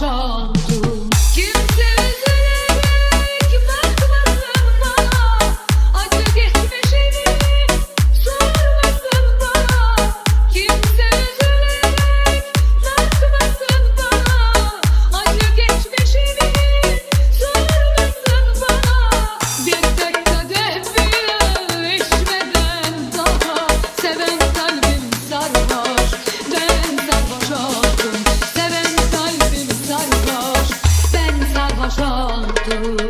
上。Shantu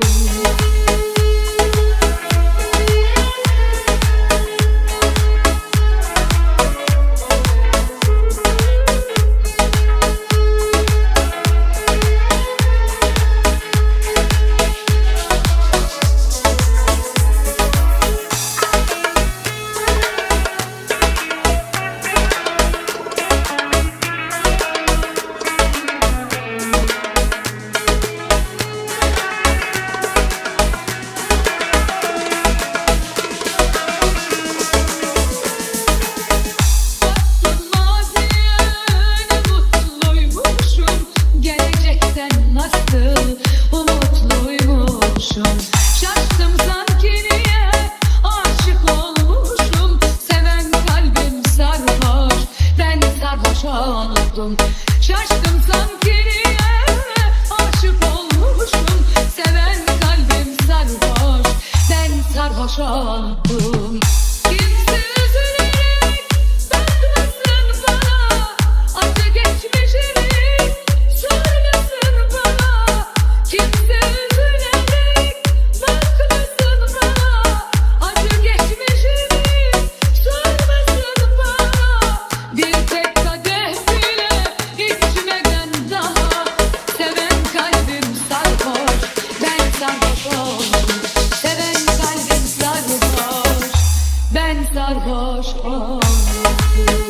oldum. Şaştım sanki niye? Aşık olmuşum. Seven kalbim sarhoş. Ben sarhoşum سرهاش آمده.